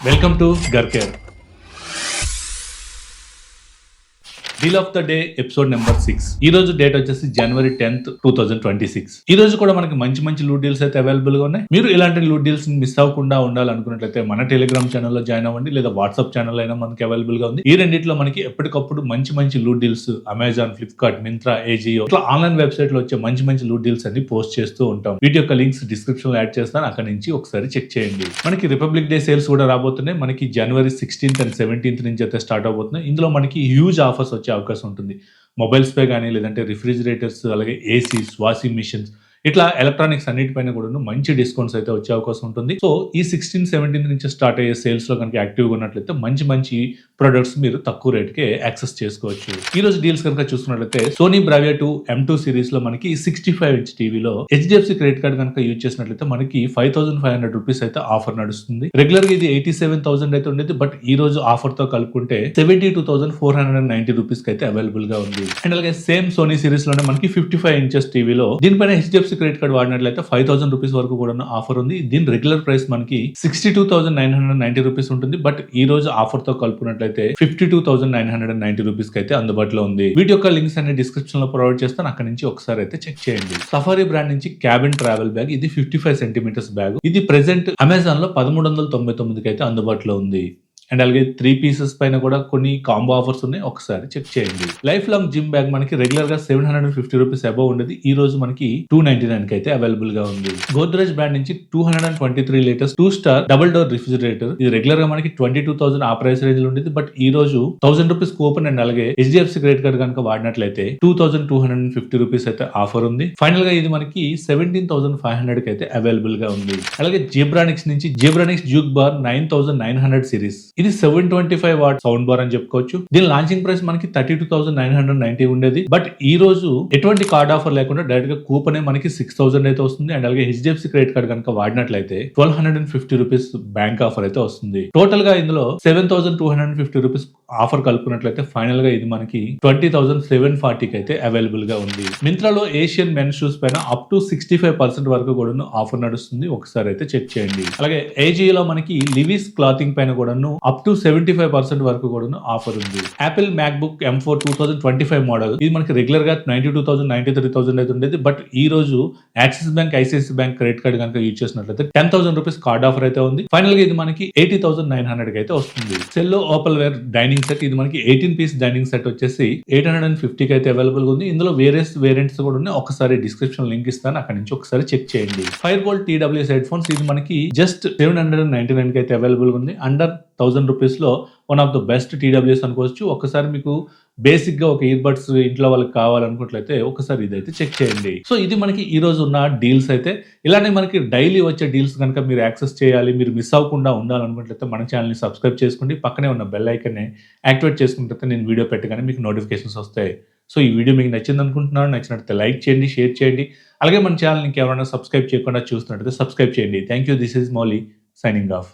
Welcome to గర్కేర్ deal of the day episode number six ఈ రోజు date వచ్చేసి జనవరి tenth two thousand twenty six ఈ రోజు కూడా మనకి మంచి మంచి లూట్ డీల్స్ అయితే అవైలబుల్గా ఉన్నాయి. మీరు ఇలాంటి లూట్ డీల్స్ మిస్ అవ్వకుండా ఉండాలనుకున్నట్లయితే మన టెలిగ్రామ్ ఛానల్లో జాయిన్ అవ్వండి లేదా వాట్సాప్ ఛానల్ అయినా మనకి అవైలబుల్గా ఉంది. ఈ రెండింటిలో మనకి ఎప్పటికప్పుడు మంచి మంచి loot deals Amazon Flipkart Myntra Ajio ఇట్లా ఆన్లైన్ వెబ్సైట్లో వచ్చే మంచి మంచి లూట్ డీల్స్ అన్ని పోస్ట్ చేస్తూ ఉంటాం. వీటి యొక్క లింక్స్ డిస్క్రిప్షన్లో యాడ్ చేస్తాను. అక్కడ నుంచి ఒకసారి చెక్ చేయండి. మనకి రిపబ్లిక్ డే సేల్స్ కూడా రాబోతున్నాయి. మనకి జనవరి సిక్స్టీన్త్ అండ్ సెవెంటీన్త్ నుంచి అయితే స్టార్ట్ అవబోతున్నాయి. ఇందులో మనకి హ్యూజ్ ఆఫర్స్ వచ్చే అవకాశం ఉంటుంది. మొబైల్స్పై కానీ లేదంటే రిఫ్రిజిరేటర్స్ అలాగే ఏసీస్ వాషింగ్ మిషన్స్ ఇట్లా ఎలక్ట్రానిక్స్ అన్నిటిపైన కూడా మంచి డిస్కౌంట్స్ అయితే వచ్చే అవకాశం ఉంటుంది. సో ఈ సిక్స్టీన్ సెవెంటీన్ నుంచి స్టార్ట్ అయ్యే సేల్స్లో కనుక యాక్టివ్గా ఉన్నట్లయితే మంచి మంచి ప్రొడక్ట్స్ మీరు తక్కువ రేట్కే యాక్సెస్ చేసుకోవచ్చు. ఈ రోజు డీల్స్ కనుక చూసుకున్నట్లయితే Sony Bravia two M two సిరీస్లో మనకి సిక్స్టీ ఫైవ్ ఇంచ్ టీవీలో హెచ్డిఎఫ్సి క్రెడిట్ కార్డ్ కనుక యూజ్ చేసినట్లయితే మనకి five thousand five hundred rupees అయితే ఆఫర్ నడుస్తుంది. రెగ్యులర్గా ఇది ఎయిటీ సెవెన్ థౌసండ్ అయితే ఉండేది బట్ ఈ రోజు ఆఫర్తో కలుపుకుంటే seventy two thousand four hundred and ninety rupees అయితే అవైలబుల్గా ఉంది. అండ్ అలాగే సేమ్ సోనీ సిరీస్లోనే మనకి ఫిఫ్టీ ఫైవ్ ఇంచెస్ టీవీలో దీనిపైన హెచ్డిఎఫ్సి క్రెడిట్ కార్డ్ వాడినట్లయితే ఫైవ్ థౌసండ్ రూపీస్ వరకు కూడా ఆఫర్ ఉంది. దీని రెగ్యులర్ ప్రైస్ మనకి sixty two thousand nine hundred ninety rupees ఉంటుంది. బట్ ఈ రోజు ఆఫర్తో కలుపుకున్నట్లయితే fifty two thousand nine hundred and ninety rupees అయితే అందుబాటులో ఉంది. వీటి యొక్క లింక్స్ అన్ని డిస్క్రిప్షన్లో ప్రొవైడ్ చేస్తాను. అక్కడ నుంచి ఒకసారి అయితే చెక్ చేయండి. సఫారీ బ్రాండ్ నుంచి క్యాబిన్ ట్రావెల్ బ్యాగ్. ఇది ఫిఫ్టీ ఫైవ్ సెంటీమీటర్స్ బ్యాగ్. ఇది ప్రెసెంట్ అమెజాన్లో పదమూడు వందల తొంభై తొమ్మిదికి అయితే అందుబాటులో ఉంది. అండ్ అలాగే త్రీ పీసెస్ పైన కూడా కొన్ని కాంబో ఆఫర్స్ ఉన్నాయి. ఒకసారి చెక్ చేయండి. లైఫ్ లాంగ్ జిమ్ బ్యాగ్ మనకి రెగ్యులర్గా seven hundred fifty rupees above ఉండేది. ఈ రోజు మనకి టూ నైన్టీ నైన్కి అయితే అవైలబుల్గా ఉంది. గోద్రేజ్ బ్రాండ్ నుంచి two hundred and twenty three litres two star double door refrigerator ఇది రెగ్యులర్గా మనకి ట్వంటీ టూ థౌసండ్ ఆ ప్రైస్ రేంజ్లో ఉండేది. బట్ ఈ రోజు థౌసండ్ రూపీస్ కూపన్ అండ్ అలాగే హెచ్డిఎఫ్సి క్రెడిట్ కార్డ్ కనుక వాడినట్లయితే two thousand two hundred and fifty rupees అయితే ఆఫర్ ఉంది. ఫైనల్గా ఇది మనకి సెవెంటీన్ థౌసండ్ ఫైవ్ హండ్రెడ్కి అయితే అవైలబుల్గా ఉంది. అలాగే జీబ్రానిక్స్ నుంచి Zebronics juke bar nine thousand nine hundred series ఇది seven twenty five watt sound bar అని చెప్పుకోవచ్చు. దీని లాంచింగ్ ప్రైస్ మనకి thirty two thousand nine hundred ninety ఉండేది. బట్ ఈ రోజు ఎటువంటి కార్డ్ ఆఫర్ లేకుండా డైరెక్ట్గా కూపన్ మనకి సిక్స్ థౌసండ్ అయితే వస్తుంది. అండ్ అలాగే హెచ్డిఎఫ్సి క్రెడిట్ కార్డ్ కనుక వాడినట్లయితే twelve hundred and fifty rupees bank offer అయితే వస్తుంది. టోటల్గా ఇందులో seven thousand two hundred fifty rupees offer కలుపుకున్నట్లయితే ఫైనల్గా ఇది మనకి ట్వంటీ థౌసండ్ సెవెన్ ఫార్టీకి అయితే అవైలబుల్గా ఉంది. మింత్రాలో ఏషియన్ మెన్ షూస్ పైన up to sixty five percent వరకు కూడా ఆఫర్ నడుస్తుంది. ఒకసారి అయితే చెక్ చేయండి. అలాగే ఏజీలో మనకి లివిస్ క్లాతింగ్ పైన కూడాను up to seventy five percent వరకు కూడా ఆఫర్ ఉంది. Apple MacBook M four two thousand twenty five model. ఇది మనకి రెగ్యులర్గా ninety two thousand ninety three thousand అయితే ఉండేది బట్ ఈ రోజు Axis bank ICICI bank credit card కనుక యూజ్ చేసినట్లయితే ten thousand rupees card offer అయితే ఉంది. ఫైనల్గా ఇది మనకి ఎయిటీ థౌసండ్ నైన్ హండ్రెడ్ అయితే వస్తుంది. సెల్లో ఓపల్ వేర్ డైనింగ్ సెట్ ఇది మనకి ఎయిటీన్ పీస్ డైనింగ్ సెట్ వచ్చేసి ఎయిట్ హండ్రెడ్ అండ్ ఫిఫ్టీకి అయితే అవైలబుల్ ఉంది. ఇందులో వేరియస్ వేరియంట్స్ కూడా ఉన్నాయి. ఒకసారి డిస్క్రిప్షన్ లింక్ ఇస్తాను. అక్కడ నుంచి ఒకసారి చెక్ చేయండి. Fire Boltt TWS headphones ఇది మనకి just seven hundred and ninety నైన్కి అయితే అవైలబుల్ ఉంది అండర్ థౌసండ్ రూపీస్లో one of the best TWS అనుకోవచ్చు. ఒకసారి మీకు బేసిక్గా ఒక ఇయర్ బడ్స్ ఇంట్లో వాళ్ళకి కావాలనుకున్నట్లయితే ఒకసారి ఇదైతే చెక్ చేయండి. సో ఇది మనకి ఈ రోజు ఉన్న డీల్స్ అయితే ఇలానే మనకి డైలీ వచ్చే డీల్స్ కనుక మీరు యాక్సెస్ చేయాలి మీరు మిస్ అవ్వకుండా ఉండాలనుకున్నట్లయితే మన ఛానల్ని సబ్స్క్రైబ్ చేసుకోండి. పక్కనే ఉన్న బెల్ ఐకన్ని యాక్టివేట్ చేసుకుంటే నేను వీడియో పెట్టగానే మీకు నోటిఫికేషన్స్ వస్తాయి. సో ఈ వీడియో మీకు నచ్చింది అనుకుంటున్నాను నచ్చినట్లయితే లైక్ చేయండి షేర్ చేయండి. అలాగే మన ఛానల్ ఇంకెవరైనా సబ్స్క్రైబ్ చేయకుండా చూస్తున్నట్లయితే సబ్స్క్రైబ్ చేయండి. Thank you this is Mouli signing off.